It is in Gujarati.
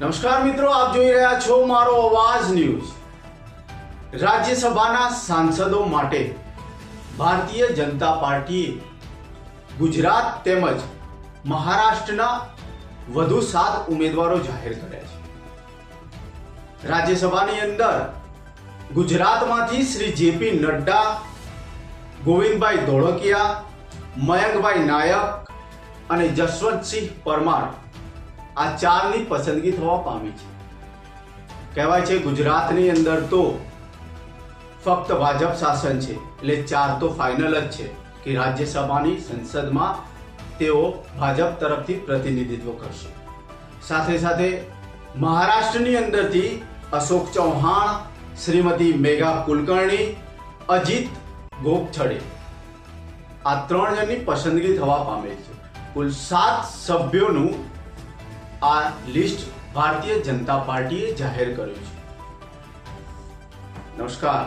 નમસ્કાર મિત્રો, આપ જોઈ રહ્યા છો મારો અવાજ ન્યૂઝ. રાજ્યસભાના સાંસદો માટે ભારતીય જનતા પાર્ટીએ ગુજરાત તેમજ મહારાષ્ટ્રના વધુ સાત ઉમેદવારો જાહેર કર્યા છે. રાજ્યસભાની અંદર ગુજરાતમાંથી શ્રી જેપી નડ્ડા, ગોવિંદભાઈ ધોળકિયા, મયંકભાઈ નાયક અને જસવંતસિંહ પરમાર આ ચારની પસંદગી થવા પામી છે. કહેવાય છે ગુજરાતની અંદર તો ફક્ત ભાજપ શાસન છે, એટલે ચાર તો ફાઇનલ જ છે કે રાજ્યસભાની સંસદમાં તેઓ ભાજપ તરફથી પ્રતિનિધિત્વ કરશે. સાથે સાથે મહારાષ્ટ્રની અંદરથી અશોક ચૌહાણ, શ્રીમતી મેઘા કુલકર્ણી, અજીત ગોપછડે આ ત્રણ જણની પસંદગી થવા પામે છે. કુલ સાત સભ્યોનું આ લિસ્ટ ભારતીય જનતા પાર્ટીએ જાહેર કર્યું છે. નમસ્કાર.